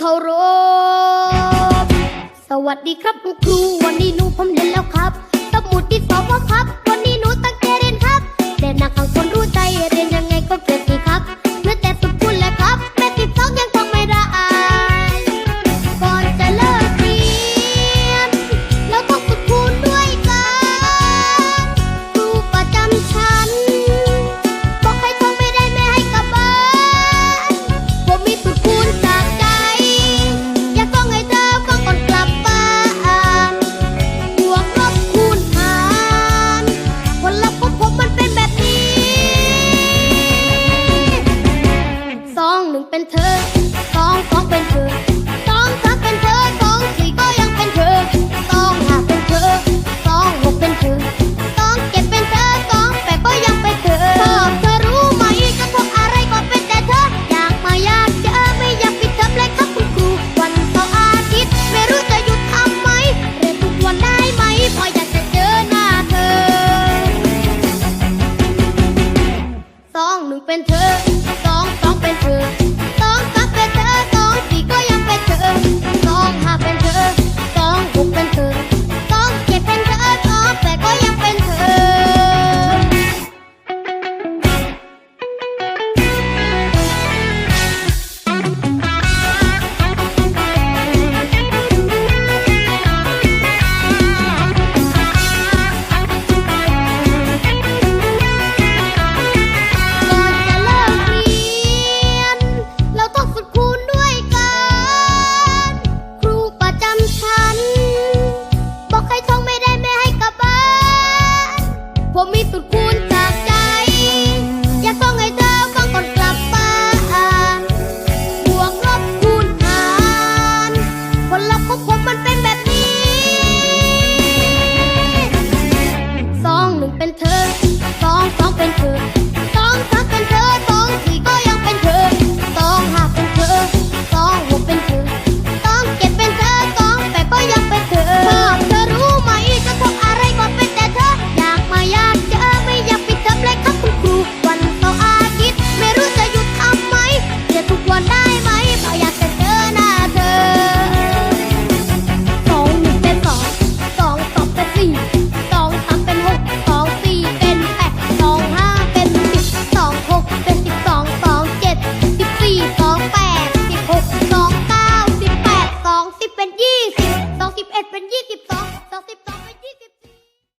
เคารพ สวัสดีครับคุณครูวันนี้หนูพอมเรียนแล้วครับตสมุดดินสอว่าครับ เป็นเธอ Turcu ยี่สิบสองสิบเอ็ดเป็นยี่สิบสอง